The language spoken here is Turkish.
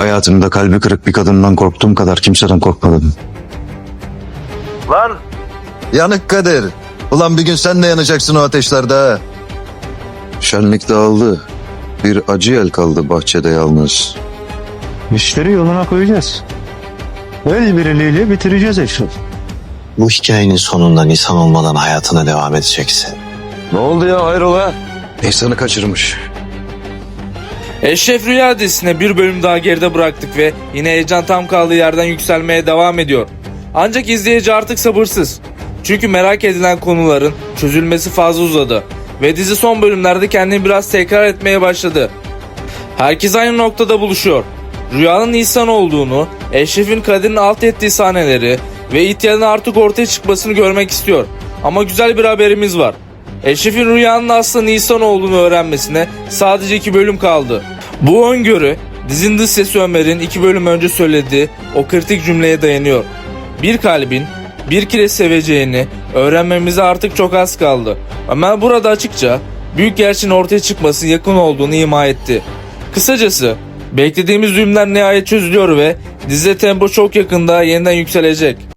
Hayatımda kalbi kırık bir kadından korktuğum kadar kimseden korkmadım. Lan Yanık Kadir. Ulan bir gün sen de yanacaksın o ateşlerde ha. Şenlik dağıldı. Bir acı el kaldı bahçede yalnız. İşleri yoluna koyacağız. El birliğiyle bitireceğiz Eşref. Bu hikayenin sonunda Nisan olmadan hayatına devam edeceksin. ne oldu ya hayrola? İnsanı kaçırmış. Eşref Rüya dizisine bir bölüm daha geride bıraktık ve yine heyecan tam kaldığı yerden yükselmeye devam ediyor. Ancak izleyici artık sabırsız. Çünkü merak edilen konuların çözülmesi fazla uzadı ve dizi son bölümlerde kendini biraz tekrar etmeye başladı. Herkes aynı noktada buluşuyor. Rüyanın Nisan olduğunu, Eşref'in Kadir'in alt ettiği sahneleri ve İhtiyar'ın artık ortaya çıkmasını görmek istiyor. Ama güzel bir haberimiz var. Eşref'in rüyanın aslında Nisan olduğunu öğrenmesine sadece iki bölüm kaldı. Bu öngörü dizinin dış sesi Ömer'in iki bölüm önce söylediği o kritik cümleye dayanıyor. Bir kalbin bir kere seveceğini öğrenmemize artık çok az kaldı. Ömer burada açıkça büyük gerçeğin ortaya çıkması yakın olduğunu ima etti. Kısacası beklediğimiz düğümler nihayet çözülüyor ve dizi tempo çok yakında yeniden yükselecek.